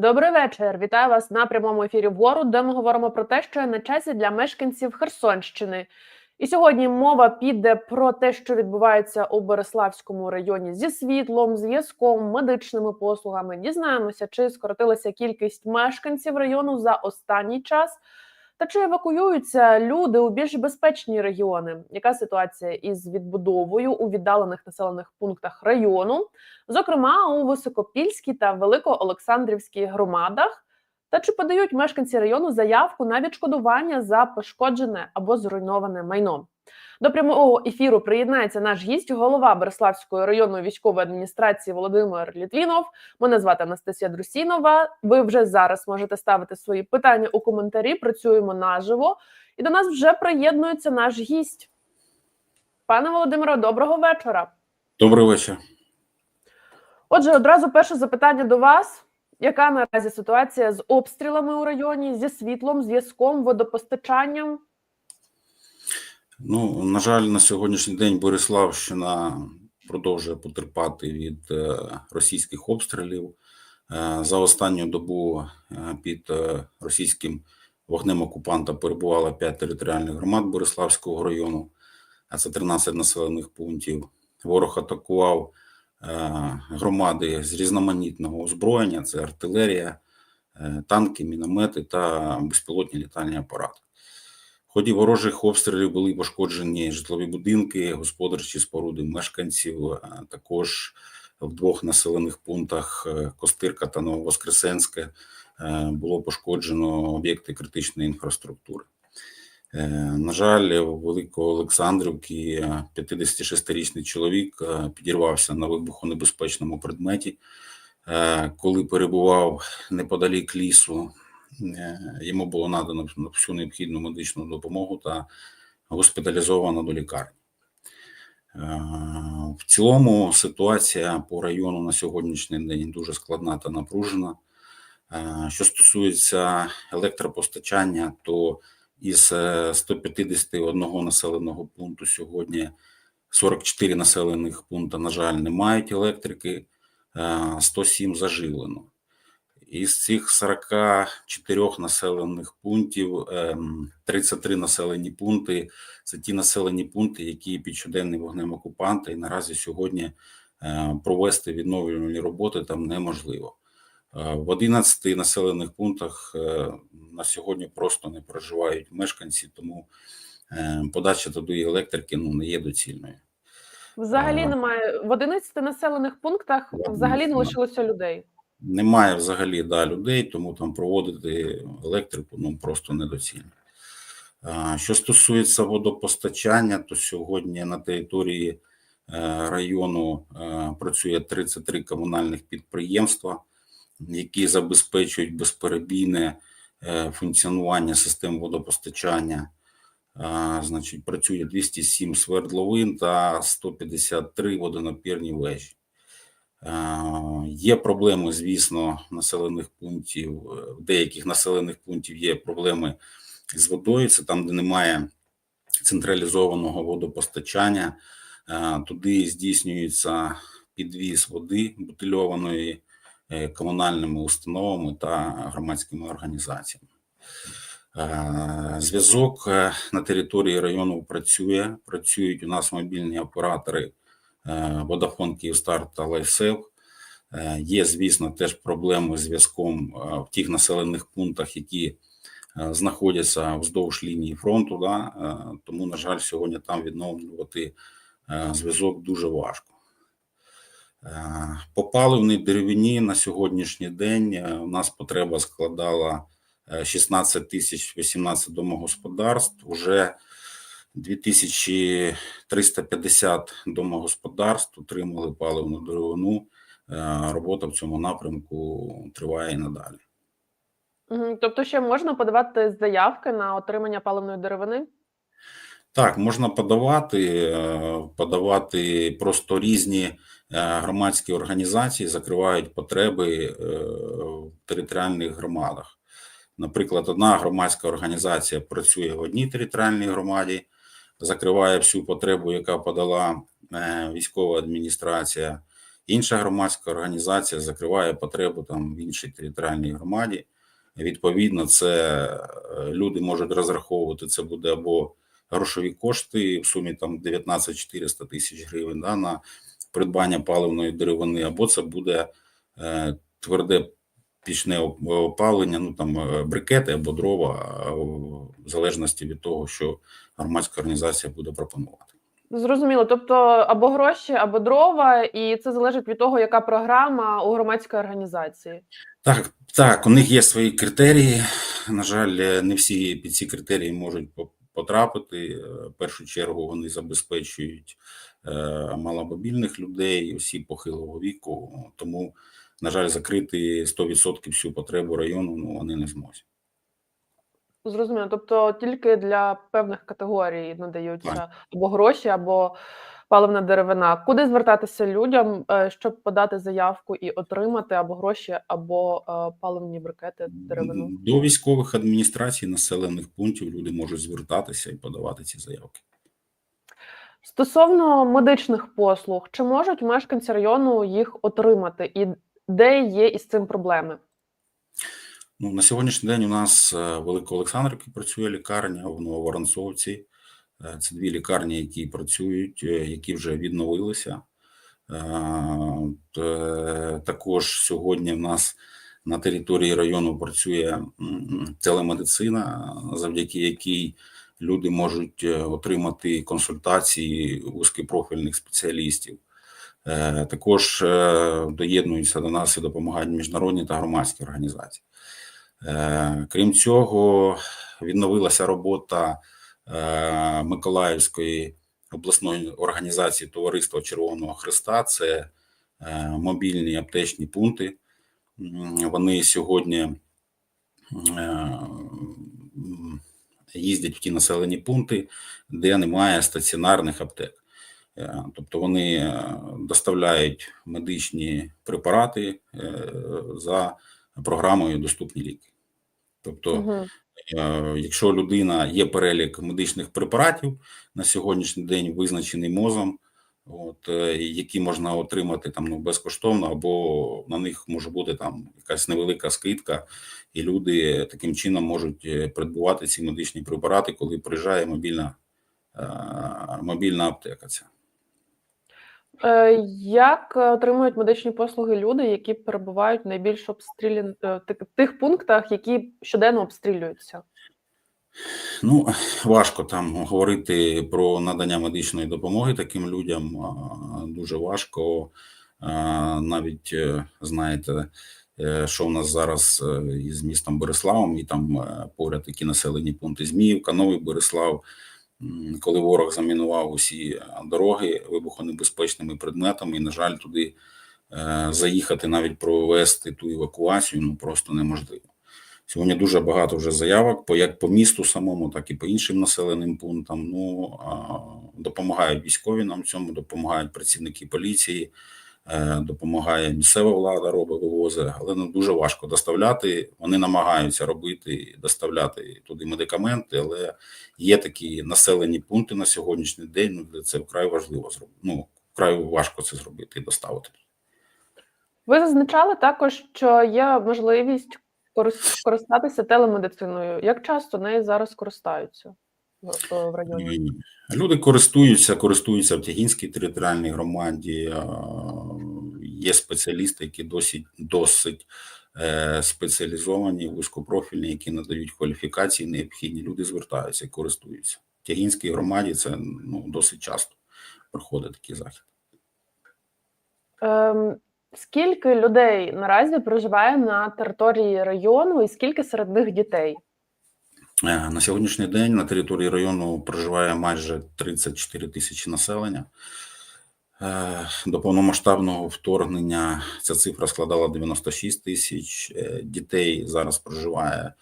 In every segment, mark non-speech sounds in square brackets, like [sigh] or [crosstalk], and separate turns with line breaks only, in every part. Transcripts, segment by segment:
Добрий вечір. Вітаю вас на прямому ефірі вгору, де ми говоримо про те, що є на часі для мешканців Херсонщини. І сьогодні мова піде про те, що відбувається у Бориславському районі зі світлом, зв'язком, медичними послугами. Дізнаємося, чи скоротилася кількість мешканців району за останній час, та чи евакуюються люди у більш безпечні регіони. Яка ситуація із відбудовою у віддалених населених пунктах району? зокрема у Високопільській та Великоолександрівській громадах. Та чи подають мешканці району заявку на відшкодування за пошкоджене або зруйноване майно? До прямого ефіру приєднається наш гість, голова Береславської районної військової адміністрації Володимир Літвінов. Мене звати Анастасія Друсінова. Ви вже зараз можете ставити свої питання у коментарі. Працюємо наживо, і до нас вже приєднується наш гість. Пане Володимире, доброго вечора.
Добрий вечір.
Отже, одразу перше запитання до вас: яка наразі ситуація з обстрілами у районі, зі світлом, зв'язком, водопостачанням?
Ну, на жаль, на сьогоднішній день Бориславщина продовжує потерпати від е, російських обстрілів. Е, За останню добу е, під російським вогнем окупанта перебувало 5 територіальних громад Бориславського району, а це 13 населених пунктів. Ворог атакував громади з різноманітного озброєння: це артилерія, танки, міномети та безпілотні літальні апарати. Ході ворожих обстрілів були пошкоджені житлові будинки, господарчі споруди мешканців. а Також в двох населених пунктах е, Костирка та Нововоскресенське е, було пошкоджено об'єкти критичної інфраструктури. Е, На жаль, у Великоолександрівці 56-річний чоловік е, підірвався на вибухонебезпечному предметі, Е, коли перебував неподалік лісу. Е, Йому було надано всю необхідну медичну допомогу та госпіталізовано до лікарні. Е, В цілому ситуація по району на сьогоднішній день дуже складна та напружена. Е, Що стосується електропостачання, то із е, 151 населеного пункту сьогодні 44 населених пункти, на жаль, не мають електрики, е, 107 заживлено. Із цих 44 населених пунктів ем, 33 населені пункти це ті населені пункти, які під щоденним вогнем окупанта, і наразі сьогодні е, провести відновлювальні роботи там неможливо. Е, В 11 населених пунктах е, на сьогодні просто не проживають мешканці, тому подача туди електрики ну, не є доцільною.
Взагалі немає в 11 населених пунктах. Взагалі не лишилося людей.
Немає взагалі да, людей, тому там проводити електрику ну, просто недоцільно. Що стосується водопостачання, то сьогодні на території е, району е, працює 33 комунальних підприємства, які забезпечують безперебійне е, функціонування систем водопостачання. Значить, працює 207 свердловин та 153 водонапірні вежі. Е, Є проблеми, звісно, населених пунктів. е, В деяких населених пунктів є проблеми з водою. Це там, де немає централізованого водопостачання. Е, Туди здійснюється підвіз води бутильованої комунальними установами та громадськими організаціями. Зв'язок на території району працює. Працюють у нас мобільні оператори Vodafone Kyivstar та LifeSell. Е, Є, звісно, теж проблеми з зв'язком е, в тих населених пунктах, які е, знаходяться вздовж лінії фронту. Да? е, Тому, на жаль, сьогодні там відновлювати е, зв'язок дуже важко. Е, По паливній деревині на сьогоднішній день е, у нас потреба складала е, 16 тисяч 18 домогосподарств. Уже 2350 домогосподарств отримали паливну деревину. Е, Робота в цьому напрямку триває і надалі.
Тобто, ще можна подавати заявки на отримання паливної деревини?
Так, можна подавати, е, подавати просто різні е, громадські організації закривають потреби в територіальних громадах. Наприклад, одна громадська організація працює в одній територіальній громаді, закриває всю потребу, яка подала е, військова адміністрація. інша громадська організація закриває потребу там в іншій територіальній громаді. Відповідно, це е, люди можуть розраховувати. Це буде або грошові кошти в сумі там 19 400 тисяч гривень да, на придбання паливної деревини, або це буде е, тверде пічне опалення, ну там е, брикети або дрова, в залежності від того, що громадська організація буде пропонувати.
Зрозуміло, тобто або гроші, або дрова, і це залежить від того, яка програма у громадської організації.
Так, так, у них є свої критерії. На жаль, е, не всі під ці критерії можуть потрапити. Е, В першу чергу вони забезпечують маломобільних людей, осіб похилого віку. Тому, на жаль, закрити 100% всю потребу району ну, вони не зможуть.
Зрозуміло, тобто тільки для певних категорій надаються
Так.
або гроші, або паливна деревина. Куди звертатися людям, е, щоб подати заявку і отримати або гроші, або е, паливні брикети деревину?
До військових адміністрацій населених пунктів люди можуть звертатися і подавати ці заявки.
Стосовно медичних послуг, чи можуть мешканці району їх отримати, і де є із цим проблеми?
Ну, на сьогоднішній день у нас е, в Великоолександрівці працює лікарня в Нововоронцовці. Е, Це дві лікарні, які працюють, е, які вже відновилися. Також сьогодні в нас на території району працює телемедицина, завдяки якій люди можуть отримати консультації вузькопрофільних спеціалістів. Е, Також е, доєднуються до нас і допомагають міжнародні та громадські організації. Е, Крім цього, відновилася робота Миколаївської обласної організації Товариства Червоного Христа. Це мобільні аптечні пункти. Вони сьогодні їздять в ті населені пункти, де немає стаціонарних аптек. Е, Тобто вони е, доставляють медичні препарати е, за програмою Доступні ліки. Тобто,
Угу.
Якщо людина є перелік медичних препаратів на сьогоднішній день визначений мозом, от які можна отримати там ну безкоштовно, або на них може бути там якась невелика скидка, і люди таким чином можуть придбувати ці медичні препарати, коли приїжджає мобільна мобільна аптека. Ця
Як е, отримують медичні послуги люди, які перебувають в найбільш обстрілян... е, тих- пунктах, які щоденно обстрілюються?
Ну, важко там говорити про надання медичної допомоги таким людям. Дуже важко. Навіть е, знаєте, е, що у нас зараз е, із містом Бориславом, і там е, поряд такі населені пункти Зміївка, Новий Борислав. Коли ворог замінував усі дороги вибухонебезпечними предметами, і, на жаль, туди е, заїхати, навіть провести ту евакуацію, ну просто неможливо. Сьогодні дуже багато вже заявок, як по місту самому, так і по іншим населеним пунктам. Ну допомагають військові нам в цьому, допомагають працівники поліції, е, допомагає місцева влада, робить вивози, але ну дуже важко доставляти. Вони намагаються робити, доставляти туди медикаменти, але є такі населені пункти на сьогоднішній день. Ну де це вкрай важливо зробити. Ну вкрай важко це зробити і доставити.
Ви зазначали також, що є можливість корис- користатися телемедициною. Як часто нею зараз користаються в районі?
Люди користуються, користуються в Тягінській територіальній громаді. Є спеціалісти, які досить досить е, спеціалізовані, вузькопрофільні, які надають кваліфікації необхідні. Люди звертаються і користуються. В Тягінській громаді це ну, досить часто проходить такий захід.
Ем, скільки людей наразі проживає на території району, і скільки серед них дітей?
Е, На сьогоднішній день на території району проживає майже 34 тисячі населення. Е, До повномасштабного вторгнення ця цифра складала 96 тисяч е, дітей. Зараз проживає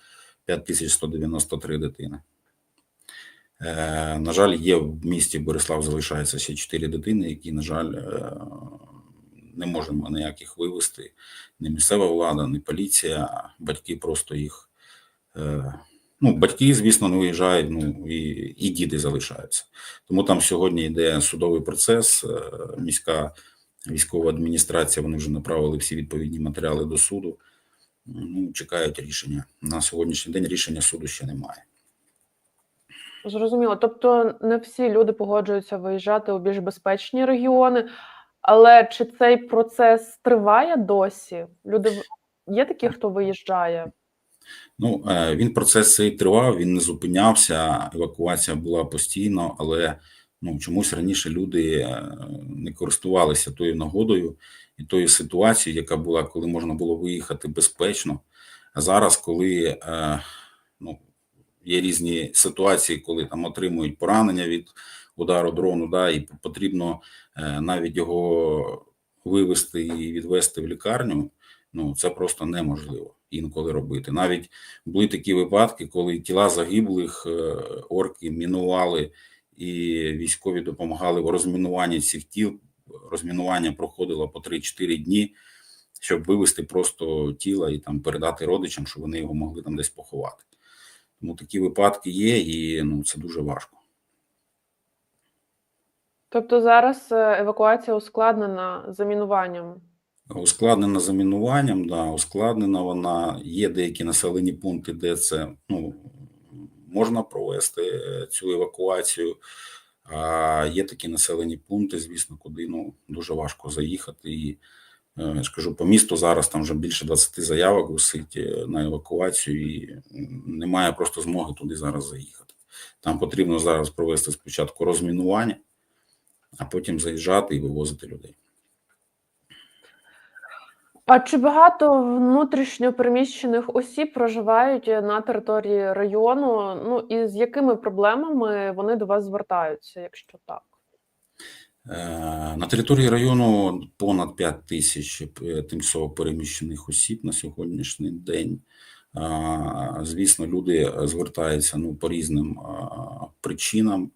5193 дитини. Е, На жаль, є в місті Борислав залишається ще 4 дитини, які, на жаль, не можемо ніяких вивести. Ні місцева влада, ні поліція, батьки просто їх. Ну, батьки, звісно, не виїжджають, ну і, і діти залишаються. Тому там сьогодні йде судовий процес. е, Міська військова адміністрація. Вони вже направили всі відповідні матеріали до суду. Ну, чекають рішення. На сьогоднішній день рішення суду ще немає.
Зрозуміло. Тобто не всі люди погоджуються виїжджати у більш безпечні регіони, але чи цей процес триває досі? Люди є такі, хто виїжджає?
Ну, е, він процес цей тривав, він не зупинявся. Евакуація була постійно, але ну чомусь раніше люди е, не користувалися тою нагодою і тою ситуацією, яка була, коли можна було виїхати безпечно. А зараз, коли е, ну, є різні ситуації, коли там отримують поранення від удару дрону, да, і потрібно навіть його вивести і відвести в лікарню. Ну це просто неможливо інколи робити. Навіть були такі випадки, коли тіла загиблих е, орки мінували, і військові допомагали в розмінуванні цих тіл. Розмінування проходило по 3-4 дні, щоб вивести просто тіла і там передати родичам, щоб вони його могли там десь поховати. Тому такі випадки є, і ну це дуже важко.
Тобто зараз е, евакуація ускладнена замінуванням.
Ускладнена замінуванням, да, ускладнена вона. Є деякі населені пункти, де це ну, можна провести е, цю евакуацію. А є такі населені пункти, звісно, куди ну, дуже важко заїхати. І е, я ж кажу, по місту зараз там вже більше 20 заявок висить е, на евакуацію, і немає просто змоги туди зараз заїхати. Там потрібно зараз провести спочатку розмінування, а потім заїжджати і вивозити людей.
А чи багато внутрішньо переміщених осіб проживають е, на території району? Ну і з якими проблемами вони до вас звертаються, якщо так?
Е, На території району понад 5 тисяч е, тимчасово переміщених осіб на сьогоднішній день. Звісно, люди звертаються ну, по різним причинам.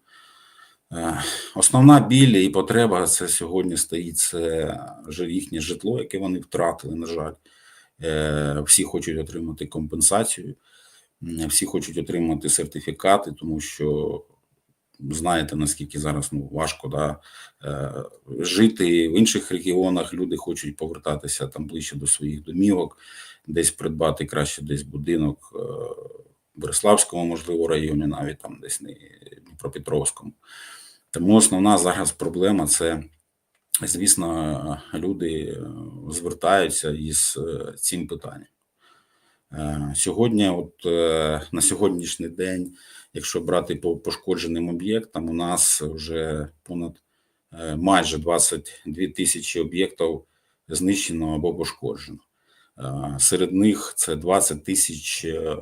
Е, Основна біль і потреба це сьогодні стоїть це їхнє житло, яке вони втратили, на жаль. Е, Всі хочуть отримати компенсацію, всі хочуть отримати сертифікати, тому що знаєте, наскільки зараз ну, важко да, е, жити в інших регіонах. Люди хочуть повертатися там ближче до своїх домівок, десь придбати краще десь будинок в Береславському, можливо, районі, навіть там десь не Дніпропетровському. Тому основна зараз проблема це, звісно, люди е, звертаються із е, цим питанням. Е, Сьогодні, от на сьогоднішній день, якщо брати по пошкодженим об'єктам, у нас вже понад майже 22 тисячі об'єктів знищено або пошкоджено. Серед них це 20 тисяч е,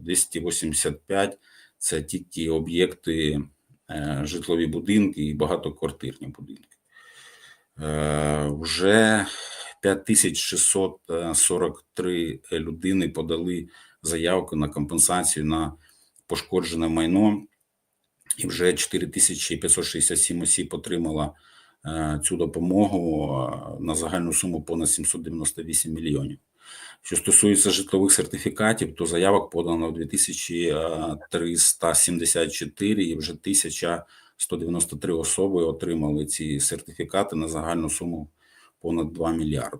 285 – це тільки об'єкти, житлові будинки і багатоквартирні будинки. Е, Вже 5643 людини подали заявку на компенсацію на пошкоджене майно, і вже 4567 осіб отримала е, цю допомогу е, на загальну суму понад 798 мільйонів. Що стосується житлових сертифікатів, то заявок подано в 2374 і вже 1193 особи отримали ці сертифікати на загальну суму понад 2 мільярди.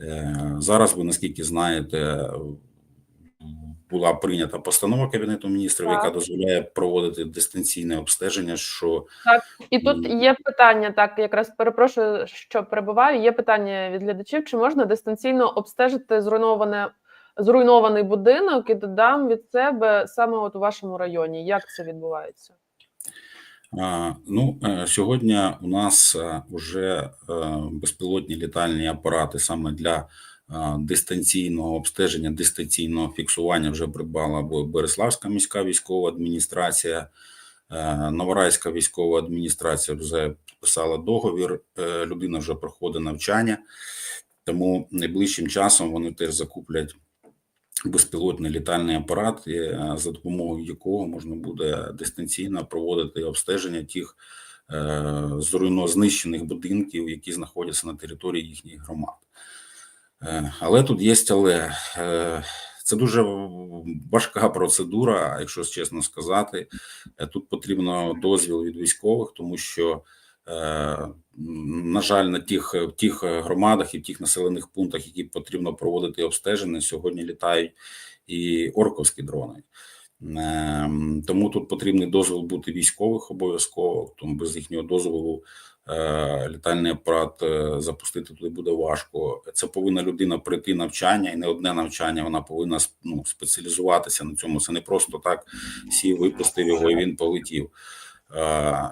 Е, Зараз ви, наскільки знаєте, була прийнята постанова Кабінету міністрів,
Так.
яка дозволяє проводити дистанційне обстеження, що Так,
І тут є питання, так якраз перепрошую, що перебуваю. Є питання від глядачів: чи можна дистанційно обстежити зруйноване зруйнований будинок і додам від себе саме от у вашому районі? Як це відбувається?
А, Ну, е, сьогодні у нас вже безпілотні літальні апарати саме для дистанційного обстеження, дистанційного фіксування вже придбала Береславська міська військова адміністрація, е, Новорайська військова адміністрація вже підписала договір. е, Людина вже проходить навчання, тому найближчим часом вони теж закуплять безпілотний літальний апарат, е, за допомогою якого можна буде дистанційно проводити обстеження тих зруйно знищених будинків, які знаходяться на території їхніх громад. Е, Але тут є але Е, це дуже важка процедура, якщо чесно сказати. Е, Тут потрібно дозвіл від військових, тому що На жаль, на тих, тих громадах і в тих населених пунктах, які потрібно проводити обстеження, сьогодні літають і орковські дрони. Тому тут потрібний дозвіл бути військових обов'язково, тому без їхнього дозволу літальний апарат е, запустити туди буде важко. Це повинна людина пройти навчання, і не одне навчання. Вона повинна ну, спеціалізуватися на цьому. Це не просто так сів, випустив його і він полетів. Е, е,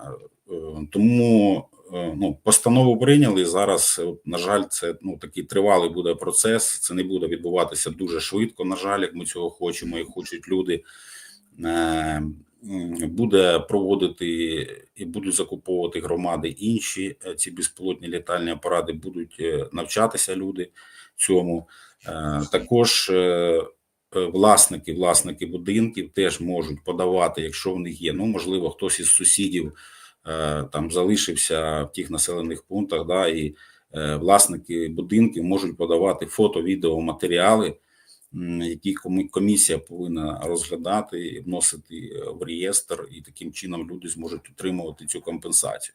Тому е, ну, постанову прийняли зараз. е, На жаль, це ну такий тривалий буде процес. Це не буде відбуватися дуже швидко. На жаль, як ми цього хочемо, і хочуть люди. Буде проводити і будуть закуповувати громади інші е, ці безпілотні літальні апарати, будуть е, навчатися люди цьому. Е, Також власники, власники будинків теж можуть подавати, якщо в них є. Ну, можливо, хтось із сусідів там залишився в тих населених пунктах, да, і власники будинків можуть подавати фото, відео, матеріали, які комісія повинна розглядати вносити е, в реєстр, і таким чином люди зможуть отримувати цю компенсацію.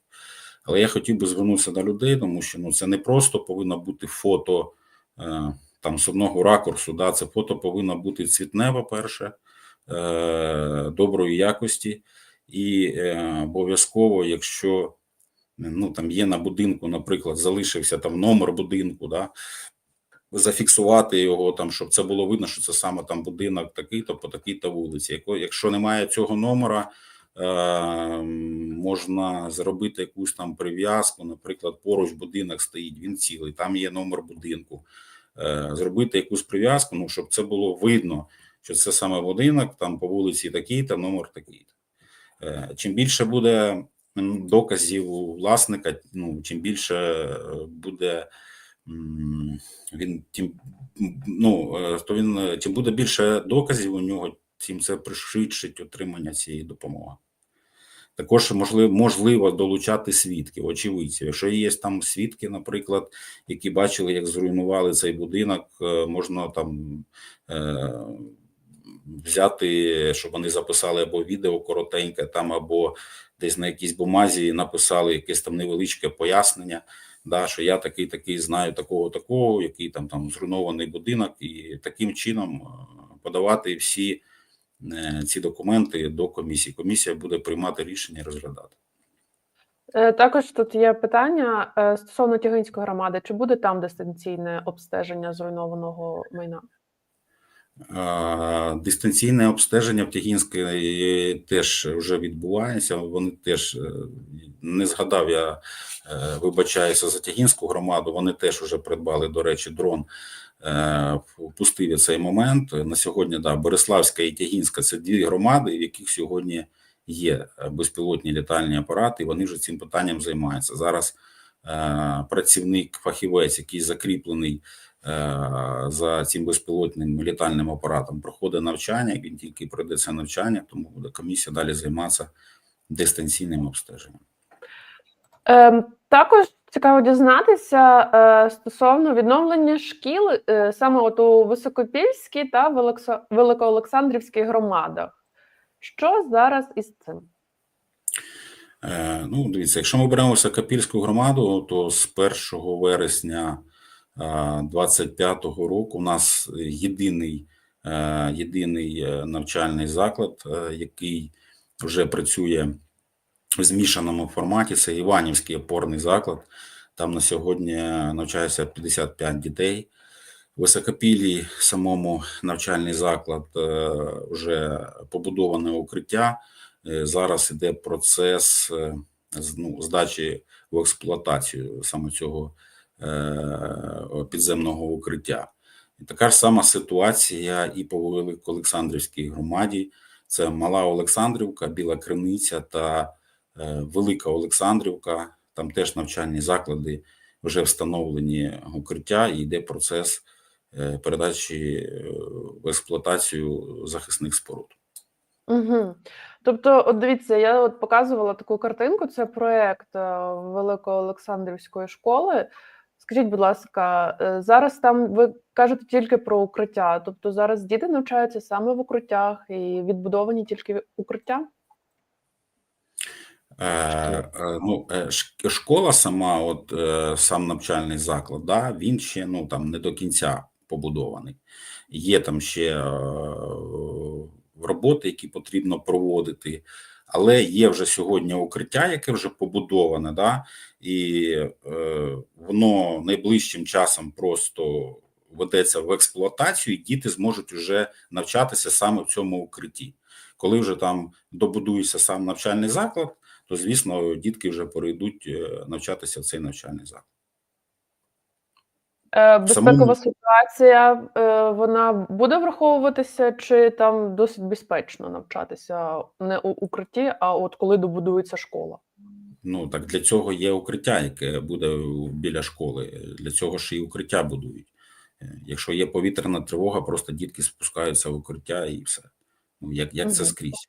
Але я хотів би звернутися до людей, тому що ну це не просто повинно бути фото е, там з одного ракурсу. Да, це фото повинно бути цвітне, по-перше, е, доброї якості, і обов'язково, якщо ну там є на будинку, наприклад, залишився там номер будинку, да, зафіксувати його там, щоб це було видно, що це саме там будинок такий-то по такій-то вулиці. Якщо немає цього номера, е, можна зробити якусь там прив'язку. Наприклад, поруч будинок стоїть, він цілий, там є номер будинку. Е, зробити якусь прив'язку, ну щоб це було видно, що це саме будинок, там по вулиці такий-то, номер такий-то. Е, Чим більше буде доказів у власника, ну чим більше е, буде він тим ну е, то він е, чим буде більше доказів у нього, тим це пришвидшить отримання цієї допомоги. Також можливо, можливо долучати свідків, очевидців. Якщо є там свідки, наприклад, які бачили, як зруйнували цей будинок, е, можна там е, взяти, щоб вони записали або відео коротеньке, там, або десь на якійсь бумазі написали якесь там невеличке пояснення, да, що я такий такий знаю такого, такого, який там там зруйнований будинок, і таким чином е, подавати всі е, ці документи до комісії. Комісія буде приймати рішення і розглядати.
Е, Також тут є питання стосовно Тягинської громади. Чи буде там дистанційне обстеження зруйнованого майна?
Дистанційне обстеження в Тягінській теж вже відбувається. Вони теж не згадав я, е, вибачаюся за Тягінську громаду. Вони теж вже придбали, до речі, дрон. е, Впустив цей момент. На сьогодні да, Бориславська і Тягінська це дві громади, в яких сьогодні є безпілотні літальні апарати. і Вони вже цим питанням займаються. Зараз е, працівник, фахівець, який закріплений за цим безпілотним літальним апаратом, проходить навчання. Він тільки пройде це навчання, тому буде комісія далі займатися дистанційним обстеженням.
Ем, Також цікаво дізнатися е, стосовно відновлення шкіл е, саме от у Високопільській та Великсо- Великоолександрівській громадах. Що зараз із цим?
Е, Ну, дивіться, якщо ми беремо Сакапільську громаду, то з 1 вересня 25-го року у нас єдиний, е, єдиний е, навчальний заклад, е, який вже працює в змішаному форматі. Це Іванівський опорний заклад. Там на сьогодні навчається 55 дітей. В Високопіллі самому навчальний заклад е, вже побудоване укриття. Е, Зараз іде процес е, ну, здачі в експлуатацію саме цього підземного укриття. Така ж сама ситуація і по Великоолександрівській громаді. Це Мала Олександрівка, Біла Криниця та Велика Олександрівка. Там теж навчальні заклади вже встановлені укриття, і йде процес е, передачі е, в експлуатацію захисних споруд.
Угу. Тобто, от дивіться, я от показувала таку картинку. Це проєкт е, Великоолександрівської школи. Скажіть, будь ласка, е, зараз там ви кажете тільки про укриття. Тобто зараз діти навчаються саме в укриттях і відбудовані тільки укриття?
Е, е, ну, е, школа сама, от сам навчальний заклад, да, він ще ну там не до кінця побудований. Є там ще роботи, які потрібно проводити, але є вже сьогодні укриття, яке вже побудоване, да, і воно найближчим часом просто ведеться в експлуатацію, і діти зможуть вже навчатися саме в цьому укритті. Коли вже там добудується сам навчальний заклад, то звісно дітки вже перейдуть е, навчатися в цей навчальний заклад.
Е, Безпекова
Самому-
ситуація е, вона буде враховуватися, чи там досить безпечно навчатися не у укритті, а от коли добудується школа?
Ну так для цього є укриття, яке буде біля школи. Для цього ж і укриття будують. Якщо є повітряна тривога, просто дітки спускаються в укриття і все. Ну як, як це скрізь?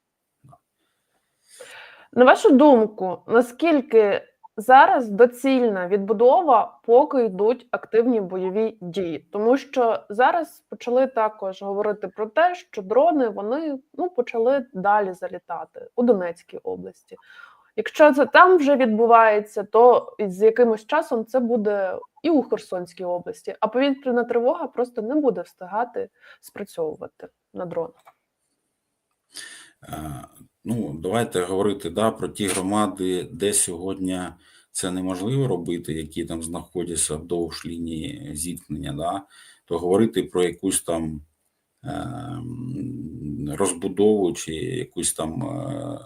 На вашу думку, наскільки зараз доцільна відбудова, поки йдуть активні бойові дії? Тому що зараз почали також говорити про те, що дрони вони ну почали далі залітати у Донецькій області. Якщо це там вже відбувається, то з якимось часом це буде і у Херсонській області, а повітряна тривога просто не буде встигати спрацьовувати на дронах.
Ну, давайте говорити да, про ті громади, де сьогодні це неможливо робити, які там знаходяться вдовж лінії зіткнення, да, то говорити про якусь там е, розбудову чи якусь там е,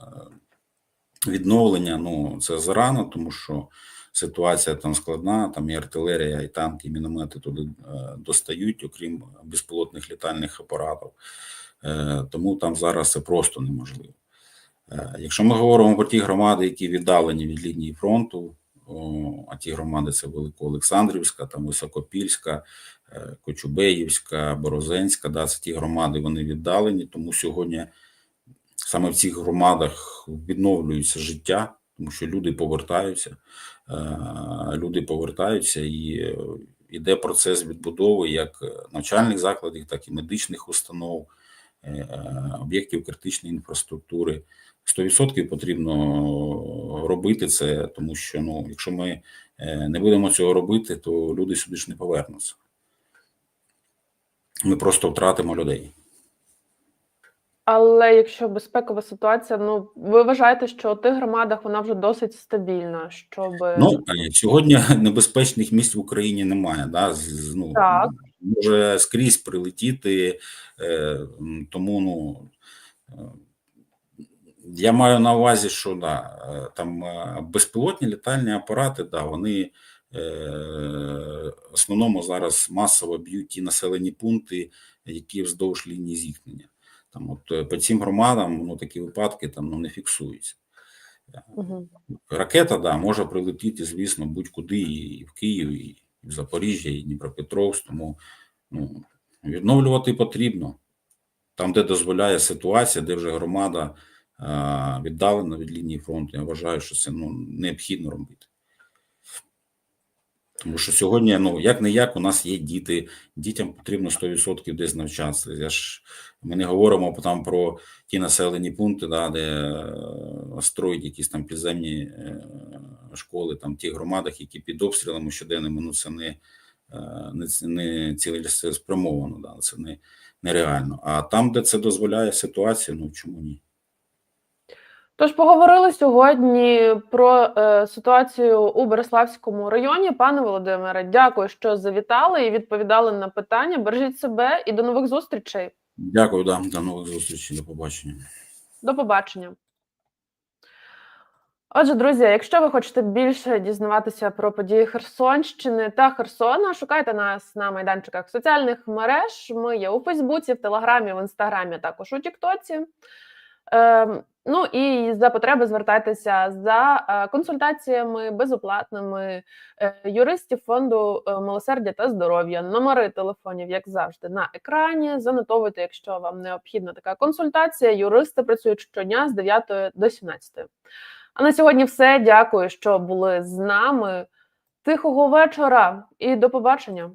відновлення, ну це зарано, тому що ситуація там складна, там і артилерія, і танки, і міномети туди е, достають, окрім безпілотних літальних апаратів. Е, Тому там зараз це просто неможливо. Е, Якщо ми говоримо про ті громади, які віддалені від лінії фронту, а ті громади це Великоолександрівська, там Високопільська, е, Кочубеївська, Борозенська, да, це ті громади, вони віддалені, тому сьогодні саме в цих громадах відновлюється життя, тому що люди повертаються, е, люди повертаються і е, іде процес відбудови як навчальних закладів, так і медичних установ, об'єктів критичної інфраструктури. 100% потрібно робити це, тому що ну, якщо ми е, не будемо цього робити, то люди сюди ж не повернуться. Ми просто втратимо людей.
Але якщо безпекова ситуація, ну ви вважаєте, що у тих громадах вона вже досить стабільна, щоб
Ну е, сьогодні [laughs] небезпечних місць в Україні немає. Да? з- Ну,
Так.
може скрізь прилетіти, е, тому ну. Е, Я маю на увазі, що да, е, там е, безпілотні літальні апарати, да, вони е, в основному зараз масово б'ють ті населені пункти, які вздовж лінії зіткнення. Там от е, по цим громадам ну, такі випадки там ну, не фіксуються.
Мгм.
Ракета, да, може прилетіти, звісно, будь-куди, і в Київ, і в Запоріжжя, і Дніпропетровськ, тому ну, відновлювати потрібно. Там, де дозволяє ситуація, де вже громада а, віддалена від лінії фронту, я вважаю, що це ну, необхідно робити. Тому що сьогодні, ну як не як, у нас є діти, дітям потрібно 100% десь навчатися. Я ж ми не говоримо там про ті населені пункти, да, де е, строять якісь там підземні е, школи, там в тих громадах, які під обстрілами щоденними, ну це не, е, не, не цілеспрямовано, да, це не, нереально. А там, де це дозволяє ситуація, ну чому ні?
Тож поговорили сьогодні про е, ситуацію у Береславському районі. Пане Володимире, дякую, що завітали і відповідали на питання. Бережіть себе і до нових зустрічей.
Дякую, да, до нових зустрічей, до побачення.
До побачення. Отже, друзі, якщо ви хочете більше дізнаватися про події Херсонщини та Херсона, шукайте нас на майданчиках соціальних мереж. Ми є у Фейсбуці, в Телеграмі, в Інстаграмі, також у Тіктоці. Ем, ну і за потреби звертайтеся за е, консультаціями безоплатними е, юристів фонду е, милосердя та здоров'я. Номери телефонів, як завжди, на екрані. Занотовуйте, якщо вам необхідна така консультація. Юристи працюють щодня з 9 до 17. А на сьогодні все. Дякую, що були з нами. Тихого вечора і до побачення.